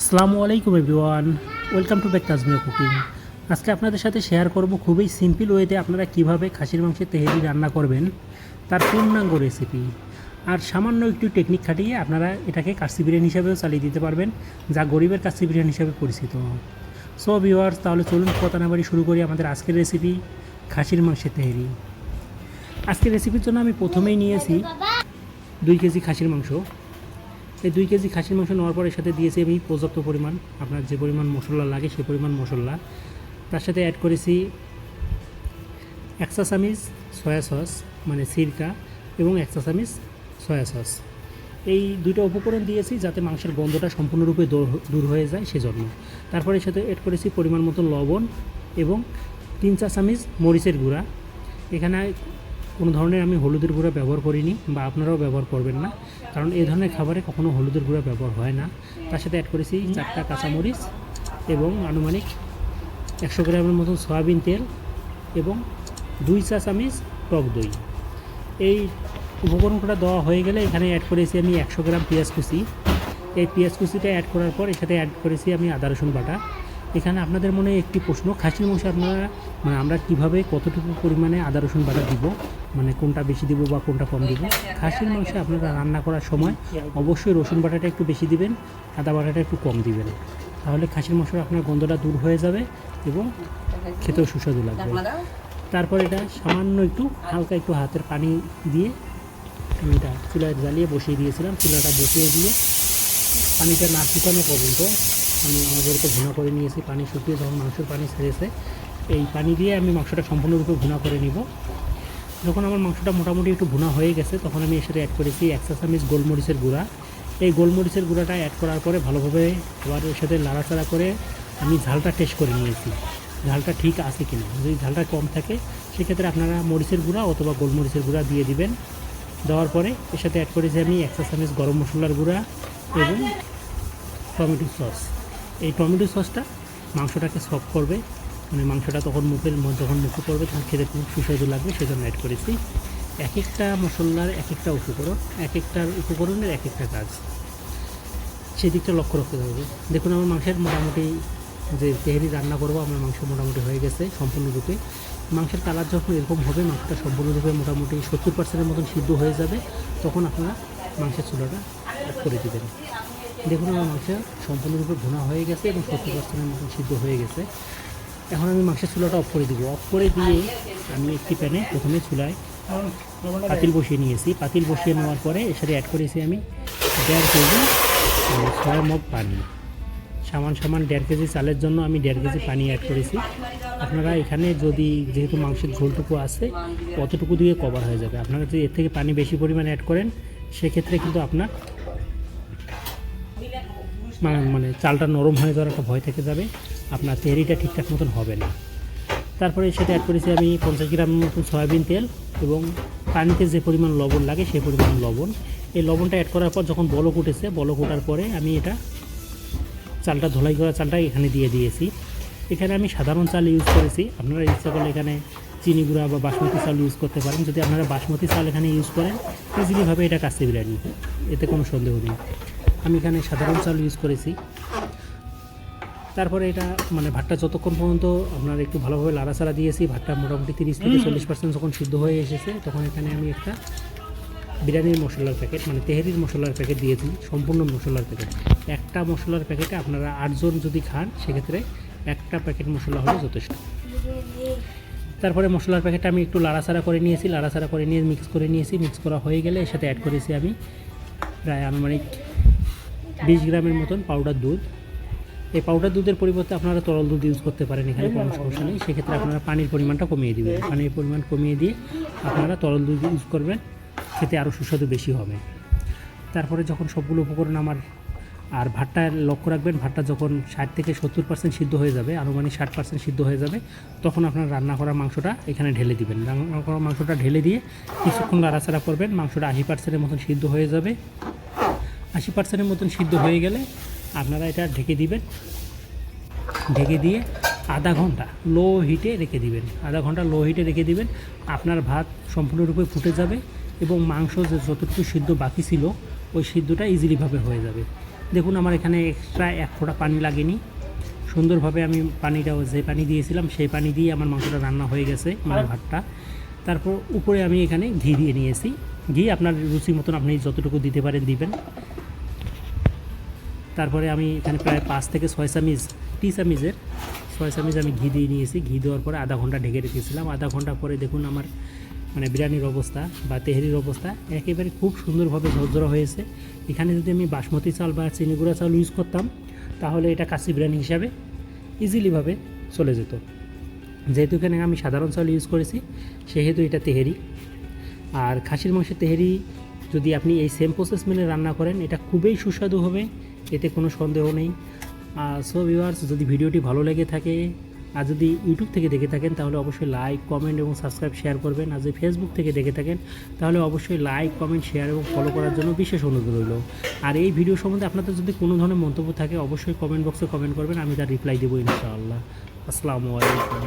আসসালামু আলাইকুম everyone. Welcome to back Tajmia cooking. আজকে আপনাদের সাথে শেয়ার করব খুবই সিম্পল ওয়েতে আপনারা কীভাবে খাসির মাংসের তেহেরি রান্না করবেন, তার পূর্ণাঙ্গ রেসিপি। আর সামান্য একটু টেকনিক খাটিয়ে আপনারা এটাকে কাশি বিরিয়ানি হিসাবেও চালিয়ে দিতে পারবেন, যা গরিবের কাশি বিরিয়ানি হিসাবে পরিচিত। সো ভিওয়ার্স তাহলে চলুন কথা না বাড়ি শুরু করি আমাদের আজকের রেসিপি, খাসির মাংসের তেহেরি। আজকের রেসিপির জন্য আমি প্রথমেই নিয়েছি দুই কেজি খাসির মাংস। এই দুই কেজি খাসির মাংস নেওয়ার পর এর সাথে দিয়েছি আমি পর্যাপ্ত পরিমাণ। আপনার যে পরিমাণ মশলা লাগে সেই পরিমাণ মশলা। তার সাথে অ্যাড করেছি একশা সয়া সস মানে সিরকা এবং একশা সয়া সস এই দুটো উপকরণ দিয়েছি যাতে মাংসের গন্ধটা সম্পূর্ণরূপে দূর- হয়ে যায় সেজন্য। তারপরে সাথে অ্যাড করেছি পরিমাণ মতো লবণ এবং তিন চা চামিচ মরিচের গুঁড়া। এখানে কোনো ধরনের আমি হলুদের গুঁড়া ব্যবহার করিনি বা আপনারাও ব্যবহার করবেন না। কারণ এই ধরনের খাবারে কখনো হলুদের গুঁড়া ব্যবহার হয় না। তার সাথে অ্যাড করেছি চারটা কাঁচামরিচ এবং আনুমানিক একশো গ্রামের মতন সয়াবিন তেল এবং দুই চা চামিচ টক দই। এই উপকরণটা দেওয়া হয়ে গেলে এখানে অ্যাড করেছি আমি একশো গ্রাম পেঁয়াজ কুচি। এই পেঁয়াজ কুচিটা অ্যাড করার পর এর সাথে অ্যাড করেছি আমি আদা রসুন বাটা। এখানে আপনাদের মনে একটি প্রশ্ন, খাসির মাংস আপনারা মানে আমরা কীভাবে, কতটুকু পরিমাণে আদা, রসুন বাটা দিব? মানে কোনটা বেশি দিব বা কোনটা কম দিব? খাসির মাংস আপনারা রান্না করার সময় অবশ্যই রসুন বাটাটা একটু বেশি দিবেন, আদা বাটাটা একটু কম দিবেন। তাহলে খাসির মাংসের আপনার গন্ধটা দূর হয়ে যাবে এবং খেতেও সুস্বাদু লাগবে। তারপর এটা সামান্য একটু, হালকা একটু হাতের পানি দিয়ে আমি এটা চুলায় জ্বালিয়ে বসিয়ে দিয়েছিলাম। চুলাটা বসিয়ে দিয়ে পানিটা না শুকানো পর্যন্ত আমি আমাদেরকে ভুনা করে নিয়েছি পানি শুকিয়ে যখন মাংসের পানি ছেড়েছে এই পানি দিয়ে আমি মাংসটা সম্পূর্ণরূপে ভুনা করে নিব। যখন আমার মাংসটা মোটামুটি একটু ভুনা হয়ে গেছে, তখন আমি এর সাথে অ্যাড করেছি একশো চামিচ গোলমরিচের গুঁড়া। এই গোলমরিচের গুঁড়াটা অ্যাড করার পরে ভালোভাবে আবার এর সাথে নাড়াচাড়া করে আমি ঝালটা টেস্ট করে নিয়েছি। ঝালটা ঠিক আছে কি না যদি ঝালটা কম থাকে, সেক্ষেত্রে আপনারা মরিচের গুঁড়া অথবা গোলমরিচের গুঁড়া দিয়ে দিবেন। দেওয়ার পরে এর সাথে অ্যাড করেছি আমি একশো চামিচ গরম মশলার গুঁড়া এবং টমেটো সস। এই টমেটো সসটা মাংসটাকে সফট করবে। মানে মাংসটা তখন মুখের যখন মুখে পড়বে তখন খেতে খুব সুস্বাদু লাগবে, সেজন্য অ্যাড করেছি। এক একটা মশলার এক একটা উপকরণ এক একটার উপকরণের এক একটা কাজ। সেই দিকটা লক্ষ্য রাখতে হবে। দেখুন, আমার মাংসের মোটামুটি যে তেহারি রান্না করব, আমার মাংস মোটামুটি হয়ে গেছে সম্পূর্ণরূপে। মাংসের কালার যখন এরকম হবে, মাংসটা সম্পূর্ণরূপে মোটামুটি সত্তর পার্সেন্টের মতন সিদ্ধ হয়ে যাবে, তখন আপনারা মাংসের চুলাটা করে দেবেন। দেখুন আমার মাংস সম্পূর্ণরূপে ভুনা হয়ে গেছে এবং সত্তর পার্সেন্টের মতন সিদ্ধ হয়ে গেছে। এখন আমি মাংসের চুলাটা অফ করে দিব। অফ করে দিয়ে আমি একটি প্যানে প্রথমে চুলায় পাতিল বসিয়ে নিয়েছি। পাতিল বসিয়ে নেওয়ার পরে এর সাথে অ্যাড করেছি আমি দেড় কেজি ছয় মগ পানি। সামান সামান দেড় কেজি চালের জন্য আমি দেড় কেজি পানি অ্যাড করেছি। আপনারা এখানে যদি যেহেতু মাংসের ঝোলটুকু আছে, অতটুকু দিয়ে কভার হয়ে যাবে। আপনারা যদি এর থেকে পানি বেশি পরিমাণে অ্যাড করেন, সেক্ষেত্রে কিন্তু আপনার মানে চালটা নরম হয়ে যাওয়ার একটা ভয় থেকে যাবে, আপনার তেহরিটা ঠিকঠাক মতন হবে না। তারপরে সেটা অ্যাড করেছি আমি পঞ্চাশ গ্রাম মতন সয়াবিন তেল এবং পানিতে যে পরিমাণ লবণ লাগে সেই পরিমাণ লবণ। এই লবণটা অ্যাড করার পর যখন বলক উঠেছে, বলক ওঠার পরে আমি এটা চালটা ধোলাই করা চালটা এখানে দিয়ে দিয়েছি। এখানে আমি সাধারণ চাল ইউজ করেছি। আপনারা ইচ্ছা করলে এখানে চিনি গুঁড়া বা বাসমতি চাল ইউজ করতে পারেন। যদি আপনারা বাসমতি চাল এখানে ইউজ করেন ইজিলিভাবে এটা কাছে বিরিয়ানি এতে কোনো সন্দেহ নেই। আমি এখানে সাধারণ চাল ইউজ করেছি। তারপরে এটা মানে ভাতটা যতক্ষণ পর্যন্ত আপনার একটু ভালোভাবে লাড়াচাড়া দিয়েছি ভাতটা মোটামুটি তিরিশ থেকে চল্লিশ পার্সেন্ট যখন সিদ্ধ হয়ে এসেছে তখন এখানে আমি একটা বিরিয়ানির মশলার প্যাকেট মানে তেহারির মশলার প্যাকেট দিয়েছি সম্পূর্ণ মশলার প্যাকেট একটা মশলার প্যাকেটে আপনারা আটজন যদি খান সেক্ষেত্রে একটা প্যাকেট মশলা হলে যথেষ্ট। তারপরে মশলার প্যাকেটটা আমি একটু লাড়াচাড়া করে নিয়েছি লাড়াচাড়া করে নিয়ে মিক্স করে নিয়েছি মিক্স করা হয়ে গেলে এর সাথে অ্যাড করেছি আমি প্রায় আনুমানিক বিশ গ্রামের মতন পাউডার দুধ। এই পাউডার দুধের পরিবর্তে আপনারা তরল দুধ ইউজ করতে পারেন এখানে, কোনো সমস্যা নেই। সেক্ষেত্রে আপনারা পানির পরিমাণটা কমিয়ে দেবেন। পানির পরিমাণ কমিয়ে দিয়ে আপনারা তরল দুধ ইউজ করবেন। খেতে আরও সুস্বাদু বেশি হবে। তারপরে যখন সবগুলো উপকরণ আমার, আর ভাতটা লক্ষ্য রাখবেন, ভাতটা যখন ষাট থেকে সত্তর পার্সেন্ট সিদ্ধ হয়ে যাবে, আনুমানিক ষাট পার্সেন্ট সিদ্ধ হয়ে যাবে, তখন আপনার রান্না করা মাংসটা এখানে ঢেলে দিবেন। রান্না করা মাংসটা ঢেলে দিয়ে কিছুক্ষণ নাড়াচাড়া করবেন। মাংসটা আশি পার্সেন্টের মতন সিদ্ধ হয়ে যাবে। আশি পার্সেন্টের মতন সিদ্ধ হয়ে গেলে আপনারা এটা ঢেকে দিবেন। ঢেকে দিয়ে আধা ঘণ্টা লো হিটে রেখে দিবেন। আধা ঘণ্টা লো হিটে রেখে দিবেন। আপনার ভাত সম্পূর্ণরূপে ফুটে যাবে এবং মাংস যে যতটুকু সিদ্ধ বাকি ছিল, ওই সিদ্ধটা ইজিলিভাবে হয়ে যাবে। দেখুন, আমার এখানে এক্সট্রা এক ফোঁটা পানি লাগেনি। সুন্দরভাবে আমি পানিটা যে পানি দিয়েছিলাম, সেই পানি দিয়ে আমার মাংসটা রান্না হয়ে গেছে মানে ভাতটা। তারপর উপরে আমি এখানে ঘি দিয়ে নিয়েছি। ঘি আপনার রুচি মতন আপনি যতটুকু দিতে পারেন দিবেন। তারপরে আমি এখানে প্রায় পাঁচ থেকে ছয় চামিচ, টি চামিচের ছয় চামিচ আমি ঘি দিয়ে নিয়েছি। ঘি দেওয়ার পরে আধা ঘণ্টা ঢেকে রেখেছিলাম। আধা ঘণ্টা পরে দেখুন আমার মানে বিরিয়ানির অবস্থা বা তেহারির অবস্থা একেবারে খুব সুন্দরভাবে ঝরঝরা হয়েছে। এখানে যদি আমি বাসমতি চাল বা চিনি গুঁড়া চাল ইউজ করতাম, তাহলে এটা কাশি বিরিয়ানি হিসাবে ইজিলিভাবে চলে যেত। যেহেতু এখানে আমি সাধারণ চাল ইউজ করেছি, সেহেতু এটা তেহেরি। আর খাসির মাংসের তেহেরি যদি আপনি এই সেম প্রসেস মেনে রান্না করেন, এটা খুবই সুস্বাদু হবে। এতে কোনো সন্দেহ নেই। সো ভিউয়ার্স যদি ভিডিওটি ভালো লেগে থাকে, আর যদি ইউটিউব থেকে দেখে থাকেন, তাহলে অবশ্যই লাইক কমেন্ট এবং সাবস্ক্রাইব শেয়ার করবেন। আর যদি ফেসবুক থেকে দেখে থাকেন, তাহলে অবশ্যই লাইক কমেন্ট শেয়ার এবং ফলো করার জন্য বিশেষ অনুরোধ রইল। আর এই ভিডিও সম্বন্ধে আপনাদের যদি কোনো ধরনের মন্তব্য থাকে, অবশ্যই কমেন্ট বক্সে কমেন্ট করবেন, আমি তার রিপ্লাই দেবো ইনশাআল্লাহ। আসসালামু আলাইকুম।